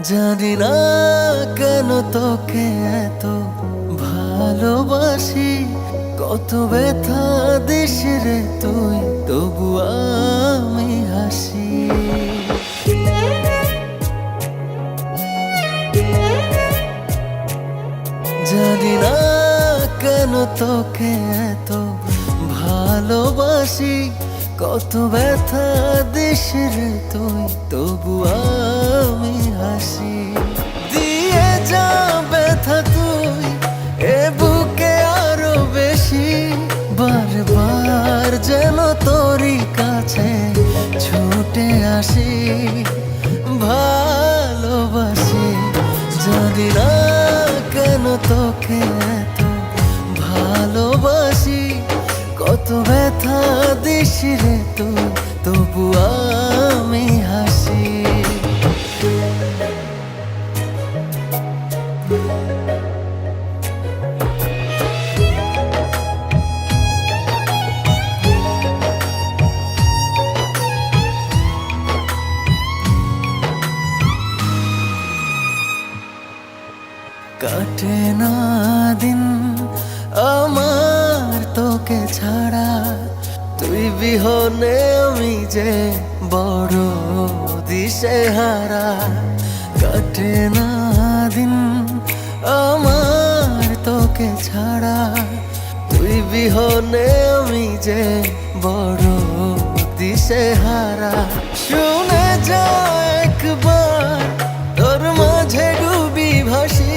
জানি না কেন তোকে এত ভালোবাসি। কত ব্যথা দিস রে তুই, তবু আমি হাসি। জানি না কেন তোকে এত ভালোবাসি। কত ব্যথা দিস রে তুই, তবু আমি হাসি। দিয়ে যা ব্যথা তুই, এ বুকে আরও বেশি। বারবার যেন তোরই কাছে ছুটে আসি, ভালোবাসি। জানি না কেন তোকে দিস রে তুই তবু আমি হাসি। কাটে না দিন আমার তোকে ছাড়া বিহনে আমি যে বড় দিশে হারা কাটে না দিন আমার তোকে ছাড়া। তুই বিহনে আমি যে বড় দিশে হারা শুনে যা একবার তোর মাঝে ডুবি ভাসি,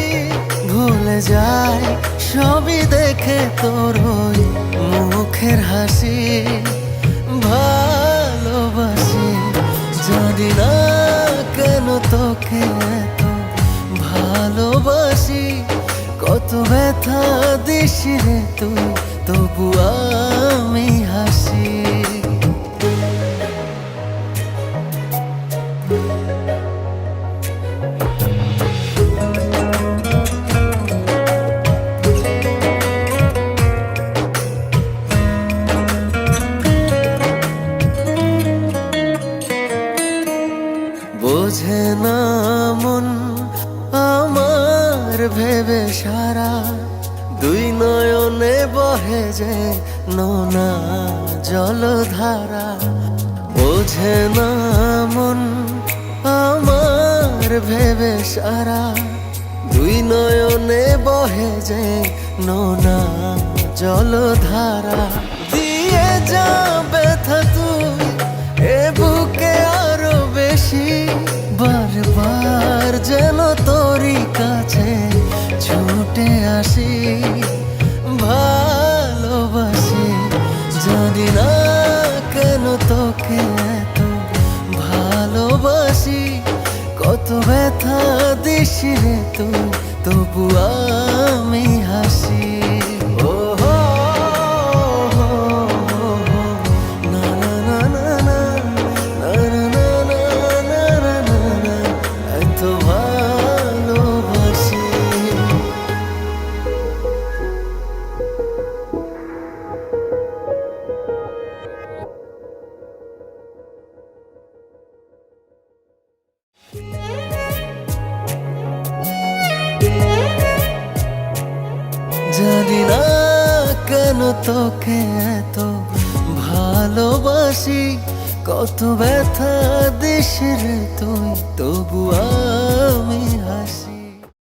ভুলে যায় সবই দেখে তোর মুখের হাসি। জানি না কেন তোকে এত ভালোবাসি? কত ব্যথা দিস রে তুই? মন আমার ভেবে সারা দুই নয়নে বহে যে নোনা জলধারা। বোঝে না মন আমার ভেবে সারা দুই নয়নে বহে যে নোনা জলধারা। দিয়ে যা ব্যথা তুই ছুটে আসি। ভালোবাসি জানি না কেন তোকে এত ভালোবাসি কত ব্যথা দিস রে তুই তবু আমি হাসি।